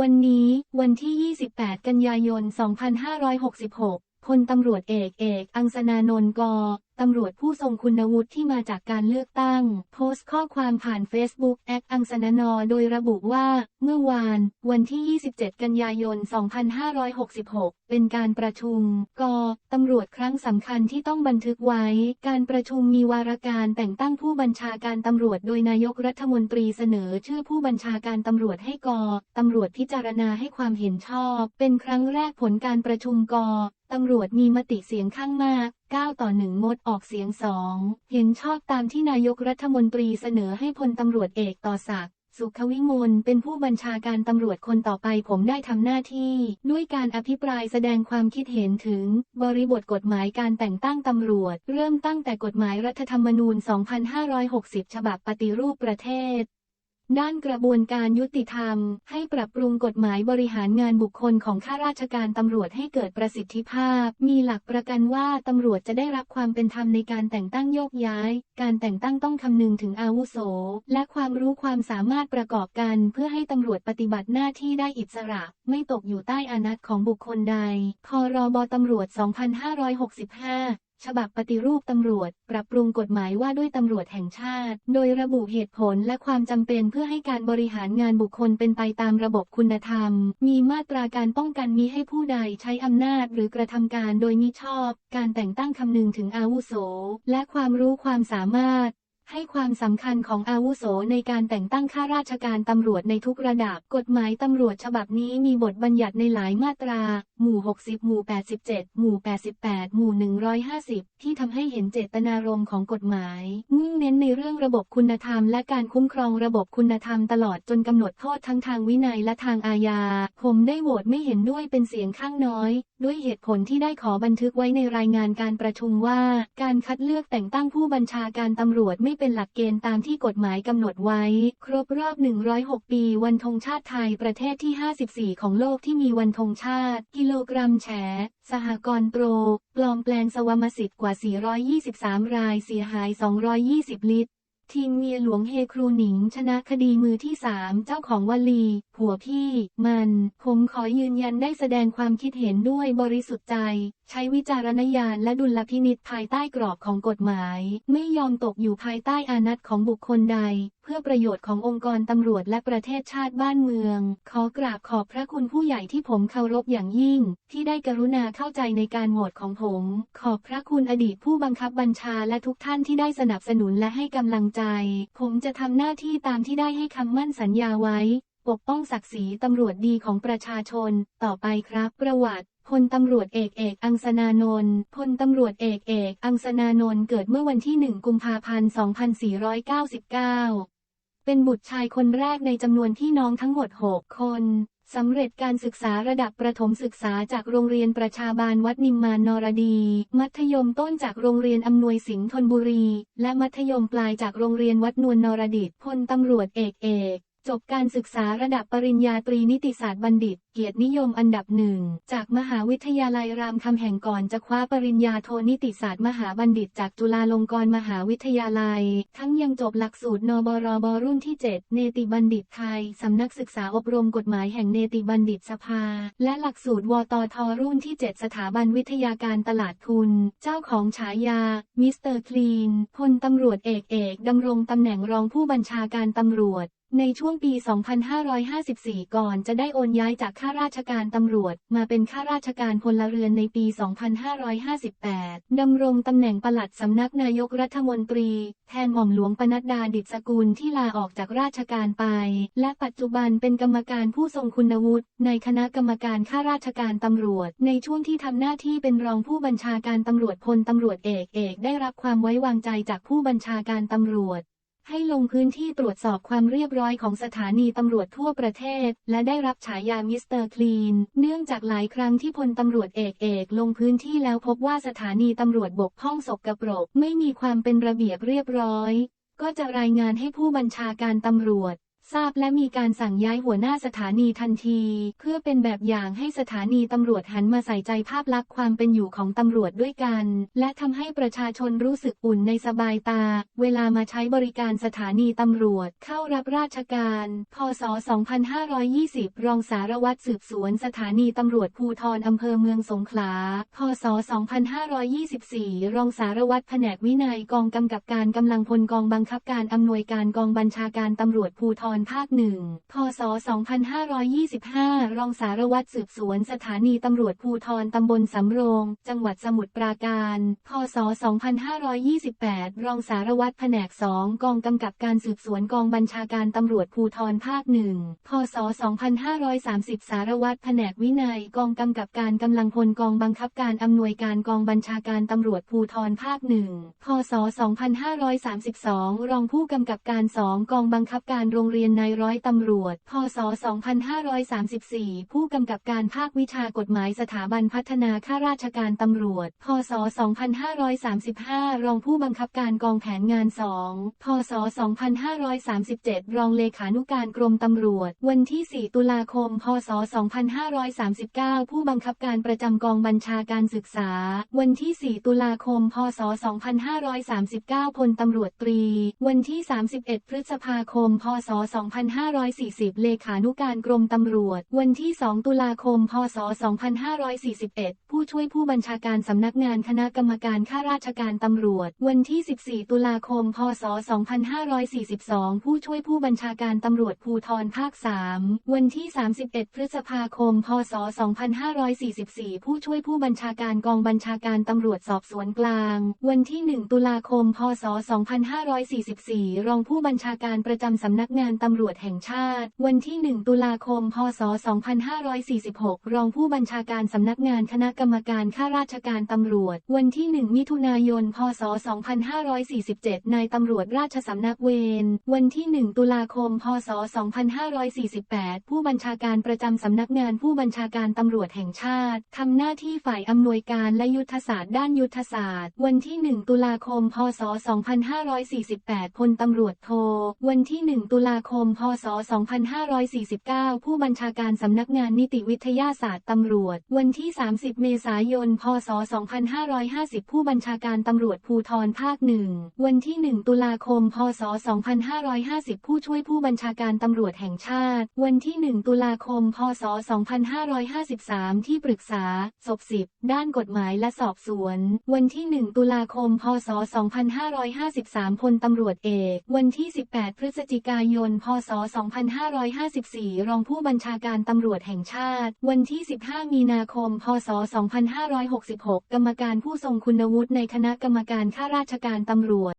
วันนี้ วันที่ 28 กันยายน 2566 พลตำรวจเอกเอก อังสนานนท์กอตำรวจผู้ทรงคุณวุฒิที่มาจากการเลือกตั้ง โพสต์ข้อความผ่าน Facebook แอคอังสนานอโดยระบุว่า เมื่อวาน วันที่ 27 กันยายน 2566 เป็นการประชุม กตำรวจครั้งสำคัญที่ต้องบันทึกไว้ การประชุมมีวาระการแต่งตั้งผู้บัญชาการตำรวจโดยนายกรัฐมนตรีเสนอชื่อผู้บัญชาการตำรวจให้กตำรวจพิจารณาให้ความเห็นชอบ เป็นครั้งแรกผลการประชุมก ตำรวจมีมติเสียงข้างมาก 9 ต่อ 1 งดออกเสียง2เห็นชอบตามที่นายกรัฐมนตรีเสนอให้พลตำรวจเอกต่อศักดิ์สุขวิมลเป็นผู้บัญชาการตำรวจคนต่อไปผมได้ทำหน้าที่ ด้วยการอภิปรายแสดงความคิดเห็นถึง บริบทกฎหมายการแต่งตั้งตำรวจ เริ่มตั้งแต่กฎหมายรัฐธรรมนูญ 2560 ฉบับปฏิรูปประเทศ ด้านกระบวนการยุติธรรม ให้ปรับปรุงกฎหมายบริหารงานบุคคลของข้าราชการตำรวจให้เกิดประสิทธิภาพ มีหลักประกันว่าตำรวจจะได้รับความเป็นธรรมในการแต่งตั้งโยกย้าย การแต่งตั้งต้องคำนึงถึงอาวุโส และความรู้ความสามารถประกอบกัน เพื่อให้ตำรวจปฏิบัติหน้าที่ได้อิสระ ไม่ตกอยู่ใต้อานัตของบุคคลใด พรบตำรวจ 2565 ฉบับปฏิรูปตำรวจ ปรับปรุงกฎหมายว่าด้วยตำรวจแห่งชาติ โดยระบุเหตุผลและความจำเป็นเพื่อให้การบริหารงานบุคคลเป็นไปตามระบบคุณธรรม มีมาตราการป้องกันมิให้ผู้ใดใช้อำนาจหรือกระทำการโดยมิชอบ การแต่งตั้งคำนึงถึงอาวุโส และความรู้ความสามารถ ให้ความสำคัญของอาวุโสในการแต่งตั้งข้าราชการตำรวจในทุกระดับ กฎหมายตำรวจฉบับนี้มีบทบัญญัติในหลายมาตรา หมู่ 60 หมู่ 87 หมู่ 88 หมู่ 150 ที่ทำให้เห็นเจตนารมณ์ของกฎหมาย มุ่งเน้นในเรื่องระบบคุณธรรมและการคุ้มครองระบบคุณธรรมตลอดจนกำหนดโทษทั้งทางวินัยและทางอาญา ผมได้โหวตไม่เห็นด้วยเป็นเสียงข้างน้อย ด้วยเหตุผลที่ได้ขอบันทึกไว้ในรายงานการประชุมว่า การคัดเลือกแต่งตั้งผู้บัญชาการตำรวจไม่เป็นหลักเกณฑ์ตามที่กฎหมายกำหนดไว้ ครบรอบ 106 ปีวันธงชาติไทยประเทศที่ 54 ของโลกที่มีวันธงชาติ กิโลกรัมแฉ สหกรณ์โปร ปลอมแปลงสวมสิทธิ์กว่า 423 รายเสียหาย 220 ลิตร ทีมเมียหลวงเฮครูหนิง ชนะคดีมือที่3เจ้าของวลี ผัวพี่ มัน ผมขอยืนยันได้แสดงความคิดเห็นด้วยบริสุทธิ์ใจ ใช้วิจารณญาณและดุลพินิษภายใต้กรอบของกฎหมาย ไม่ยอมตกอยู่ภายใต้อานัตของบุคคลใด พื่อประโยชน์ขององค์กรตำรวจและประเทศชาติบ้านเมือง ขอกราบขอบพระคุณผู้ใหญ่ที่ผมเคารพอย่างยิ่ง ที่ได้กรุณาเข้าใจในการโหวตของผม ขอบพระคุณอดีตผู้บังคับบัญชาและทุกท่านที่ได้สนับสนุนและให้กำลังใจ ผมจะทำหน้าที่ตามที่ได้ให้คำมั่นสัญญาไว้ ปกป้องศักดิ์ศรีตำรวจดีของประชาชน ต่อไปครับ ประวัติพลตำรวจเอกเอกอังสนานนท์พลตำรวจเอกเอกอังสนานนท์เกิดเมื่อวันที่ 1 กุมภาพันธ์ 2499 เป็นบุตรชายคนแรกในจำนวนที่น้องทั้งหมด 6 คนสำเร็จการศึกษาระดับประถมศึกษาจากโรงเรียนประชาบาลวัดนิมมานนรดี มัธยมต้นจากโรงเรียนอำนวยสิงห์ธนบุรี และมัธยมปลายจากโรงเรียนวัดนวลนรดิตพลตำรวจเอกเอก จบการศึกษาระดับปริญญาตรีนิติศาสตร์บัณฑิต เกียรตินิยมอันดับหนึ่ง จากมหาวิทยาลัยรามคำแห่งก่อนจะคว้าปริญญาโทนิติศาสตร์มหาบัณฑิต จากจุฬาลงกรณ์มหาวิทยาลัย ทั้งยังจบหลักสูตรนบรบรุ่นที่ 7 เนติบัณฑิตไทย สำนักศึกษาอบรมกฎหมายแห่งเนติบัณฑิตสภา และหลักสูตรวตทรุ่นที่ 7 สถาบันวิทยาการตลาดทุน เจ้าของฉายา มิสเตอร์คลีน พลตำรวจเอกเอกดำรงตำแหน่งรองผู้บัญชาการตำรวจ ในช่วงปี 2554 ก่อนจะได้โอนย้ายจากข้าราชการตำรวจ มาเป็นข้าราชการพลเรือนในปี 2558 ดำรงตำแหน่งปลัดสำนักนายกรัฐมนตรี แทนหม่อมหลวงปนัดดาดิษกุลที่ลาออกจากราชการไป และปัจจุบันเป็นกรรมการผู้ทรงคุณวุฒิในคณะกรรมการข้าราชการตำรวจ ในช่วงที่ทำหน้าที่เป็นรองผู้บัญชาการตำรวจพลตำรวจเอกเอกได้รับความไว้วางใจจากผู้บัญชาการตำรวจ ให้ลงพื้นที่ตรวจสอบความเรียบร้อยของสถานีตำรวจทั่วประเทศ และได้รับฉายามิสเตอร์คลีน เนื่องจากหลายครั้งที่พลตำรวจเอกเอกลงพื้นที่แล้วพบว่าสถานีตำรวจบกพ้องศกระโปรก ไม่มีความเป็นระเบียบเรียบร้อย ก็จะรายงานให้ผู้บัญชาการตำรวจ ทราบและมีการสั่งย้ายหัวหน้าสถานีทันที เพื่อเป็นแบบอย่างให้สถานีตำรวจหันมาใส่ใจภาพลักษณ์ความเป็นอยู่ของตำรวจด้วยกัน และทำให้ประชาชนรู้สึกอุ่นในสบายตา เวลามาใช้บริการสถานีตำรวจเข้ารับราชการ พศ 2520 รองสารวัตรสืบสวนสถานีตำรวจภูธรอำเภอเมืองสงขลา พศ 2524 รองสารวัตรแผนกวินัยกองกำกับการกำลังพลกองบังคับการอำนวยการกองบัญชาการตำรวจภูธรภาคหนึ่ง พศ 2525 รองสารวัตรสืบสวนสถานีตำรวจภูธรตำบลสำโรง จังหวัดสมุทรปราการ พศ 2528 รองสารวัตรแผนก2กองกำกับการสืบสวนกองบัญชาการตำรวจภูธรภาคหนึ่ง พศ 2530 สารวัตรแผนกวินัยกองกำกับการกำลังพลกองบังคับการอำนวยการกองบัญชาการตำรวจภูธรภาคหนึ่ง พศ 2532 รองผู้กำกับการ2กองบังคับการโรงเรียนนนายร้อยตำรวจ พศ 2534 ผู้กำกับการภาควิชากฎหมายสถาบันพัฒนาข้าราชการตำรวจ พศ 2535 รองผู้บังคับการกองแผนงาน 2 พศ 2537 รองเลขานุการกรมตำรวจ วันที่ 4 ตุลาคม พศ 2539 ผู้บังคับการประจำกองบัญชาการศึกษา วันที่ 4 ตุลาคม พศ 2539 พลตำรวจตรี วันที่ 31 พฤษภาคม พศ2540 เลขานุการกรมตำรวจ วันที่ 2 ตุลาคม พศ 2541 ผู้ช่วยผู้บัญชาการสำนักงานคณะกรรมการข้าราชการตำรวจ วันที่ 14 ตุลาคม พศ 2542 ผู้ช่วยผู้บัญชาการตำรวจภูธรภาค 3 วันที่ 31 พฤษภาคม พศ 2544 ผู้ช่วยผู้บัญชาการกองบัญชาการตำรวจสอบสวนกลาง วันที่ 1 ตุลาคม พศ 2544 รองผู้บัญชาการประจำสำนักงานตำรวจแห่งชาติ วันที่ 1 ตุลาคม พศ 2546 รองผู้บัญชาการสำนักงานคณะกรรมการข้าราชการตำรวจ วันที่ 1 มิถุนายน พศ 2547 นายตำรวจราชสำนักเวร วันที่ 1 ตุลาคม พศ 2548 ผู้บัญชาการประจำสำนักงานผู้บัญชาการตำรวจแห่งชาติทำหน้าที่ฝ่ายอำนวยการและยุทธศาสตร์ด้านยุทธศาสตร์ วันที่ 1 ตุลาคม พศ 2548 พลตำรวจโท วันที่ 1 ตุลาคม พศ 2549 ผู้บัญชาการสำนักงานนิติวิทยาศาสตร์ตำรวจ วันที่ 30 เมษายน พศ 2550 ผู้บัญชาการตำรวจภูธรภาคหนึ่ง วันที่ 1 ตุลาคม พศ 2550 ผู้ช่วยผู้บัญชาการตำรวจแห่งชาติ วันที่ 1 ตุลาคม พศ 2553 ที่ปรึกษา ศพสิบ ด้านกฎหมายและสอบสวน วันที่ 1 ตุลาคม พศ 2553 พลตำรวจเอก วันที่ 18 พฤศจิกายนพศ 2554 รองผู้บัญชาการตำรวจแห่งชาติ วันที่ 15 มีนาคม พศ 2566 กรรมการผู้ทรงคุณวุฒิในคณะกรรมการข้าราชการตำรวจ